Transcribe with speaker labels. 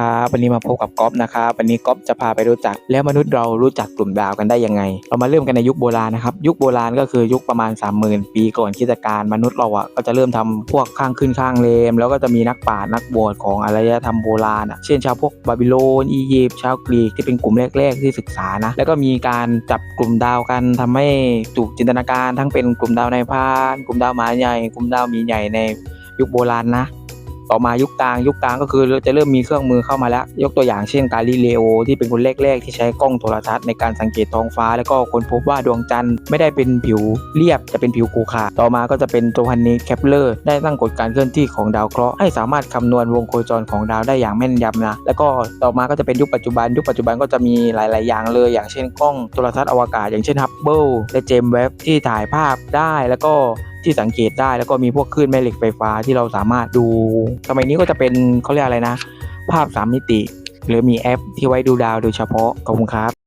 Speaker 1: ครับวันนี้มาพบกับก๊อฟนะครับวันนี้ก๊อฟจะพาไปรู้จัก แล้วมนุษย์เรารู้จักกลุ่มดาวกันได้ยังไง เรามาเริ่มกันในยุคโบราณนะครับยุคโบราณก็คือยุคประมาณ 30,000 ปีก่อนคริสตกาลมนุษย์เราอะก็จะเริ่มทำพวกข้างขึ้นข้างเลม แล้วก็จะมีนักปรานักบวชของอารยธรรมโบราณอะเช่นชาวพวกบาบิโลนอียิปต์ชาวกรีกที่เป็นกลุ่มแรก ๆ ที่ศึกษานะแล้วก็มีการจับกลุ่มดาวกันทำให้ถูกจินตนาการ ทั้งเป็นกลุ่มดาวในพาน กลุ่มดาวหมาใหญ่ กลุ่มดาวมีใหญ่ในยุคโบราณนะ ต่อมายุคกลางยุคกลางก็คือจะเริ่มมีเครื่องมือเข้ามาแล้ว ยกตัวอย่างเช่นกาลิเลโอที่เป็นคนแรกๆ ที่ใช้กล้องโทรทัศน์ในการสังเกตท้องฟ้า แล้วก็ค้นพบว่าดวงจันทร์ไม่ได้เป็นผิวเรียบจะเป็นผิวขรุขระต่อมาก็จะเป็นโจฮันนีแคปเลอร์ได้ตั้งกฎการเคลื่อนที่ของดาวเคราะห์ให้สามารถคำนวณวงโคจรของดาวได้อย่างแม่นยำนะแล้วก็ต่อมาก็จะเป็นยุคปัจจุบัน ยุคปัจจุบันก็จะมีหลาย ๆ อย่างเลย อย่างเช่นกล้องโทรทัศน์อวกาศ อย่างเช่นฮับเบิลและเจมส์เว็บที่ถ่ายภาพได้แล้วก็ที่สังเกตได้ แล้วก็มีพวกคลื่นแม่เหล็กไฟฟ้าที่เราสามารถดู สมัยนี้ก็จะเป็นเขาเรียกอะไรนะ ภาพ 3 มิติ หรือมีแอปที่ไว้ดูดาวโดยเฉพาะขอบคุณครับ